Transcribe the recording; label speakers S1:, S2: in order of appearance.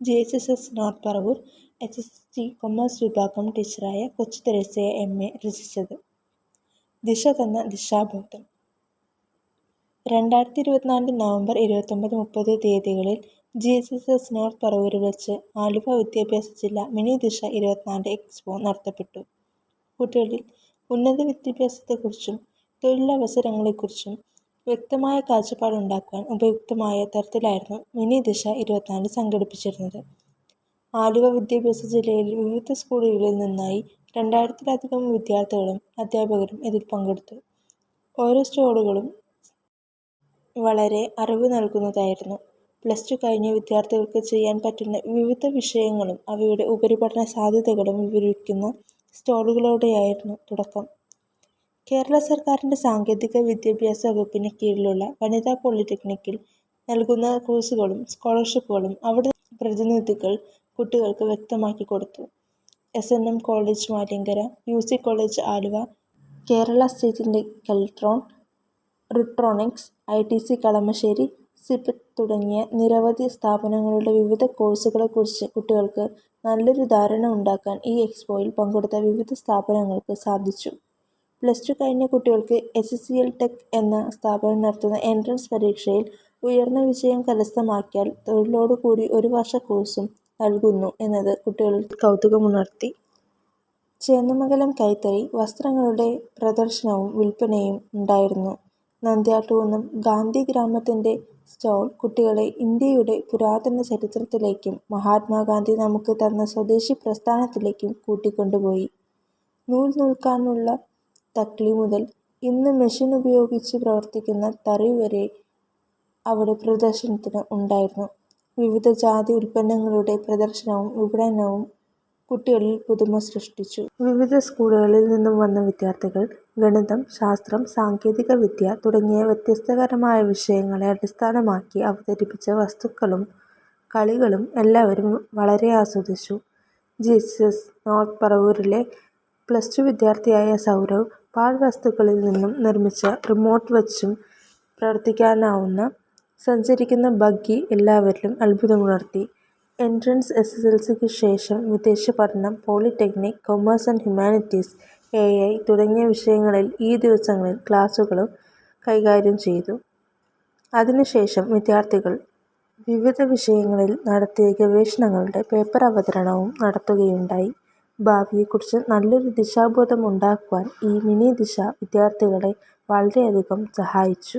S1: G S S S North Paravur S S T commerce വിഭാഗം ടീച്ചറായ കൊച്ചു തെരേസയെ M A രചിച്ചത്. ദിശ തന്ന ദിശാബോധം. രണ്ടായിരത്തി ഇരുപത്തിനാല് നവംബർ ഇരുപത്തൊമ്പത് മുപ്പത് തീയതികളിൽ G S S S North പറവൂരിൽ വെച്ച് ആലുവ വിദ്യാഭ്യാസ ജില്ല മിനി ദിശ ഇരുപത്തിനാല് എക്സ്പോ നടത്തപ്പെട്ടു. കുട്ടികളിൽ ഉന്നത വിദ്യാഭ്യാസത്തെക്കുറിച്ചും തൊഴിലവസരങ്ങളെക്കുറിച്ചും വ്യക്തമായ കാഴ്ചപ്പാടുണ്ടാക്കുവാൻ ഉപയുക്തമായ തരത്തിലായിരുന്നു മിനി ദിശ ഇരുപത്തിനാല് സംഘടിപ്പിച്ചിരുന്നത്. ആലുവ വിദ്യാഭ്യാസ ജില്ലയിലെ വിവിധ സ്കൂളുകളിൽ നിന്നായി രണ്ടായിരത്തിലധികം വിദ്യാർത്ഥികളും അധ്യാപകരും ഇതിൽ പങ്കെടുത്തു. ഓരോ സ്റ്റോളുകളും വളരെ അറിവ് നൽകുന്നതായിരുന്നു. പ്ലസ് ടു കഴിഞ്ഞ വിദ്യാർത്ഥികൾക്ക് ചെയ്യാൻ പറ്റുന്ന വിവിധ വിഷയങ്ങളും അവയുടെ ഉപരിപഠന സാധ്യതകളും വിവരിക്കുന്ന സ്റ്റോളുകളോടെയായിരുന്നു തുടക്കം. കേരള സർക്കാരിന്റെ സാങ്കേതിക വിദ്യാഭ്യാസ വകുപ്പിന് കീഴിലുള്ള വനിതാ പോളിടെക്നിക്കിൽ നൽകുന്ന കോഴ്സുകളും സ്കോളർഷിപ്പുകളും അവിടെ പ്രതിനിധികൾ കുട്ടികൾക്ക് വ്യക്തമാക്കി കൊടുത്തു S N M college Malankara, U C college Aluva, Kerala state Keltron, Rutronix I T C Kalamassery, സിപ് തുടങ്ങിയ നിരവധി സ്ഥാപനങ്ങളുടെ വിവിധ കോഴ്സുകളെക്കുറിച്ച് കുട്ടികൾക്ക് നല്ലൊരു ധാരണ ഉണ്ടാക്കാൻ ഈ എക്സ്പോയിൽ പങ്കെടുത്ത വിവിധ സ്ഥാപനങ്ങൾക്ക് സാധിച്ചു. പ്ലസ് ടു കഴിഞ്ഞ കുട്ടികൾക്ക് എസ് സി എൽ ടെക് എന്ന സ്ഥാപനം നടത്തുന്ന എൻട്രൻസ് പരീക്ഷയിൽ ഉയർന്ന വിജയം കരസ്ഥമാക്കിയാൽ തൊഴിലോടുകൂടി ഒരു വർഷ കോഴ്സും നൽകുന്നു എന്നത് കുട്ടികളിൽ കൗതുകമുണർത്തി. ചേന്നമംഗലം കൈത്തറി വസ്ത്രങ്ങളുടെ പ്രദർശനവും വിൽപ്പനയും ഉണ്ടായിരുന്നു. നന്ദ്യാട്ടുകുന്നം ഗാന്ധിഗ്രാമത്തിന്റെ സ്റ്റോൾ കുട്ടികളെ ഇന്ത്യയുടെ പുരാതന ചരിത്രത്തിലേക്കും മഹാത്മാഗാന്ധി നമുക്ക് തന്ന സ്വദേശി പ്രസ്ഥാനത്തിലേക്കും കൂട്ടിക്കൊണ്ടുപോയി. നൂൽ നൂൽക്കാനുള്ള തക്ളി മുതൽ ഇന്ന് മെഷീൻ ഉപയോഗിച്ച് പ്രവർത്തിക്കുന്ന തറി വരെ അവിടെ പ്രദർശനത്തിന് ഉണ്ടായിരുന്നു. വിവിധ ജാതി ഉൽപ്പന്നങ്ങളുടെ പ്രദർശനവും വിപണനവും കുട്ടികളിൽ പുതുമ സൃഷ്ടിച്ചു. വിവിധ സ്കൂളുകളിൽ നിന്നും വന്ന വിദ്യാർത്ഥികൾ ഗണിതം, ശാസ്ത്രം, സാങ്കേതിക വിദ്യ തുടങ്ങിയ വ്യത്യസ്തകരമായ വിഷയങ്ങളെ അടിസ്ഥാനമാക്കി അവതരിപ്പിച്ച വസ്തുക്കളും കളികളും എല്ലാവരും വളരെ ആസ്വദിച്ചു. ജീസസ് നോർത്ത് പറവൂരിലെ പ്ലസ് ടു വിദ്യാർത്ഥിയായ സൗരവ് പാഴ്വസ്തുക്കളിൽ നിന്നും നിർമ്മിച്ച റിമോട്ട് വച്ചും പ്രവർത്തിക്കാനാവുന്ന സഞ്ചരിക്കുന്ന ബഗ്ഗി എല്ലാവരിലും അത്ഭുതമുണർത്തി. എൻട്രൻസ് എസ് എസ് എൽ സിക്ക് ശേഷം വിദേശ പഠനം polytechnic, commerce and humanities, A I തുടങ്ങിയ വിഷയങ്ങളിൽ ഈ ദിവസങ്ങളിൽ ക്ലാസുകളും കൈകാര്യം ചെയ്തു. അതിനുശേഷം വിദ്യാർത്ഥികൾ വിവിധ വിഷയങ്ങളിൽ നടത്തിയ ഗവേഷണങ്ങളുടെ പേപ്പർ അവതരണവും നടത്തുകയുണ്ടായി. ഭാവിയെക്കുറിച്ച് നല്ലൊരു ദിശാബോധം ഉണ്ടാക്കുവാൻ ഈ മിനി ദിശ വിദ്യാർത്ഥികളെ വളരെയധികം സഹായിച്ചു.